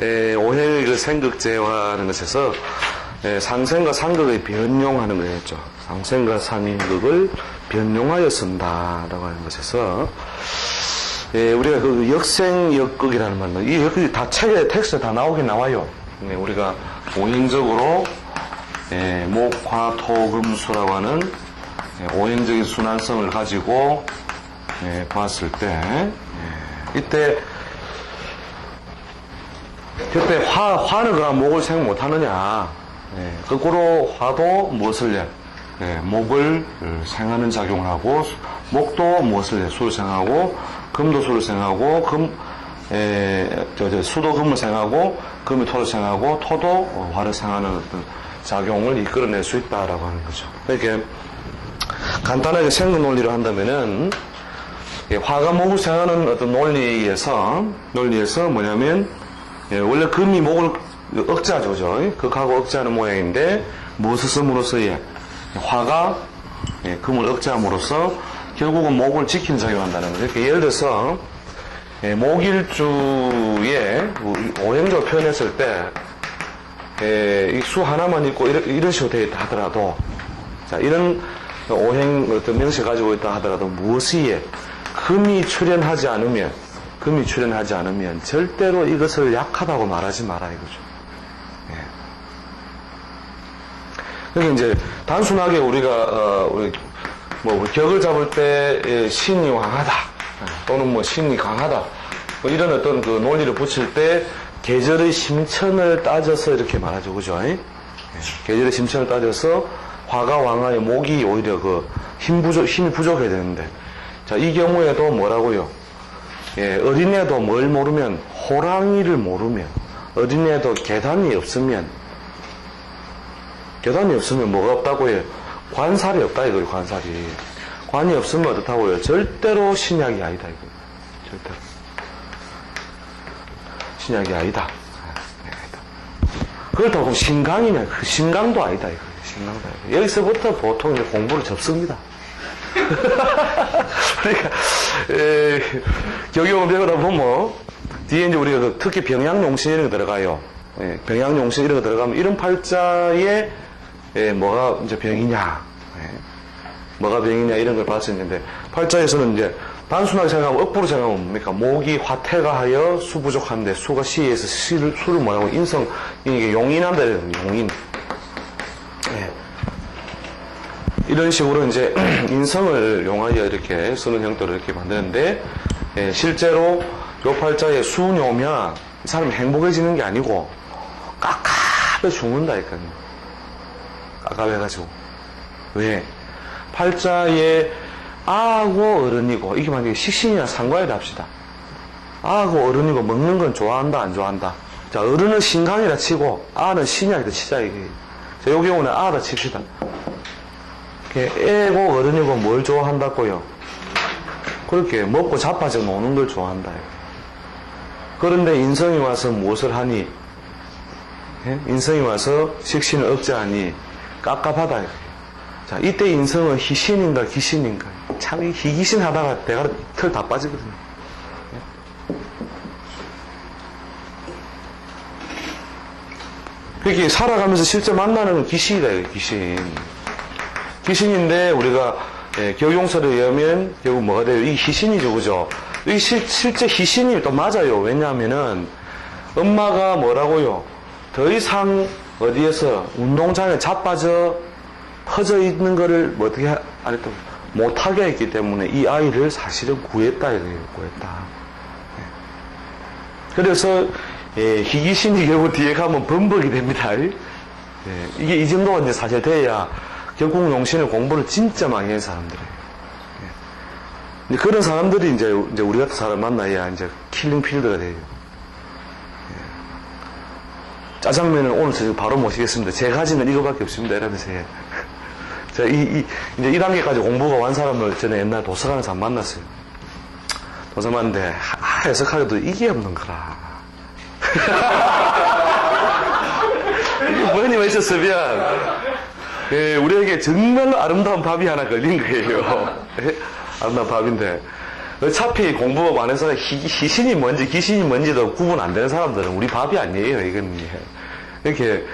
에, 오행의 그 생극제화하는 것에서 에, 상생과 상극의 변용하는 거였죠. 상생과 상극을 변용하여 쓴다라고 하는 것에서 예, 우리가 그 역생 역극이라는 말은 이 역극이 다 책에 텍스트에 다 나오긴 나와요. 네, 우리가 오행적으로 예, 목화토금수라고 하는 예, 오행적인 순환성을 가지고 예, 봤을 때 예, 이때 그때 화, 화는 그럼 목을 생각 못하느냐 예, 거꾸로 화도 무엇을 내? 예, 목을 어, 생하는 작용을 하고 목도 무엇을 내? 수를 생하고 금도 수를 생하고 금 에, 저, 저, 수도 금을 생하고 금이 토를 생하고 토도 어, 화를 생하는 어떤 작용을 이끌어낼 수 있다라고 하는 거죠. 이렇게 간단하게 생각 논리를 한다면은 예, 화가 목을 생하는 어떤 논리에서 논리에서 뭐냐면 예, 원래 금이 목을 억제하죠, 그죠? 극하고 억제하는 모양인데 무엇을 씀으로써 예, 화가 예, 금을 억제함으로써 결국은 목을 지키는 작용한다는 거죠. 이렇게 예를 들어서 예, 목일주에 오행조 표현했을 때 예, 이수 하나만 있고 이런, 이런 식으로 되어 있다 하더라도 자 이런 오행 어떤 명시 가지고 있다 하더라도 무엇이 예, 금이 출현하지 않으면 금이 출현하지 않으면 절대로 이것을 약하다고 말하지 마라 이거죠. 예. 그러니까 이제 단순하게 우리가 어, 우리 뭐 격을 잡을 때 예, 신이 왕하다 또는 뭐 신이 강하다 뭐 이런 어떤 그 논리를 붙일 때 계절의 심천을 따져서 이렇게 말하죠, 그죠? 예? 계절의 심천을 따져서 화가 왕하여 목이 오히려 그 힘 부족 힘이 부족해야 되는데 자 이 경우에도 뭐라고요? 예, 어린애도 뭘 모르면 호랑이를 모르면 어린애도 계단이 없으면 계단이 없으면 뭐가 없다고요? 관살이 없다 이거예요, 관살이. 관이 없으면 어떻다고요? 절대로 신약이 아니다 이거예요. 절대로. 신약이 아니다. 네, 아니다. 그렇다고 신강이냐? 그 신강도 아니다 이거예요. 신강도 아니다. 여기서부터 보통 공부를 접습니다. 그러니까 에, 경영을 배우다 보면 뒤에 이제 우리가 그 특히 병양용신 이런 거 들어가요. 예, 병양용신 이런 거 들어가면 이런 팔자에 예, 뭐가 이제 병이냐, 예, 뭐가 병이냐 이런 걸 봤을 있는데 팔자에서는 이제 단순하게 생각하면 억부로 생각하면 뭡니까? 목이 화태가 하여 수 부족한데 수가 시에서 시를, 수를 뭐라고 인성 이게 용인한다 이래요. 용인. 예. 이런 식으로 이제 인성을 용하여 이렇게 쓰는 형태로 이렇게 만드는데 예, 실제로 요 팔자에 수운이 오면 이 사람이 행복해지는 게 아니고 깝깝해 죽는다니까요. 깝깝해가지고 왜 팔자에 아하고 어른이고 이게 만약에 식신이나 상과이라 합시다. 아하고 어른이고 먹는 건 좋아한다 안 좋아한다. 자 어른은 신강이라 치고 아는 신약이다 치자 이게. 자, 요 경우는 아다 칩시다. 애고 어른이고 뭘 좋아한다고요? 그렇게 먹고 자빠져 노는 걸 좋아한다. 그런데 인성이 와서 무엇을 하니? 예? 인성이 와서 식신을 억제하니 깝깝하다. 자, 이때 인성은 희신인가 기신인가? 참, 이 희기신 하다가 대가리 털다 빠지거든요. 예? 그렇게 살아가면서 실제 만나는 건 귀신이다, 이거, 귀신. 귀신인데 우리가 예, 교용설에 의하면 결국 뭐가 돼요? 이 희신이죠, 그죠? 이 실, 실제 희신이 또 맞아요. 왜냐하면은 엄마가 뭐라고요? 더 이상 어디에서 운동장에 자빠져 퍼져 있는 거를 뭐 어떻게 하- 안 했다 못하게 했기 때문에 이 아이를 사실은 구했다 이거예요. 구했다. 예. 그래서 예, 희귀신이 결국 뒤에 가면 범벅이 됩니다. 예, 이게 이 정도가 이제 사실 돼야 결국 용신을 공부를 진짜 많이 한 사람들이에요. 예. 그런 사람들이 이제, 이제 우리 같은 사람 만나야 이제 킬링 필드가 돼요. 예. 짜장면을 오늘 저 바로 모시겠습니다. 제 가지는 이거밖에 없습니다. 이러면서. 예. 자, 이, 이, 이제 이 단계까지 공부가 완 사람을 저는 옛날 도서관에서 한번 만났어요. 도서 만는데 아, 해석하기도 이게 없는 거라. 이게 뭐니 있었으면 예, 우리에게 정말로 아름다운 밥이 하나 걸린 거예요. 예? 아름다운 밥인데 어차피 공부법 안에서 희, 희신이 뭔지 귀신이 뭔지도 구분 안 되는 사람들은 우리 밥이 아니에요, 이건. 예. 이렇게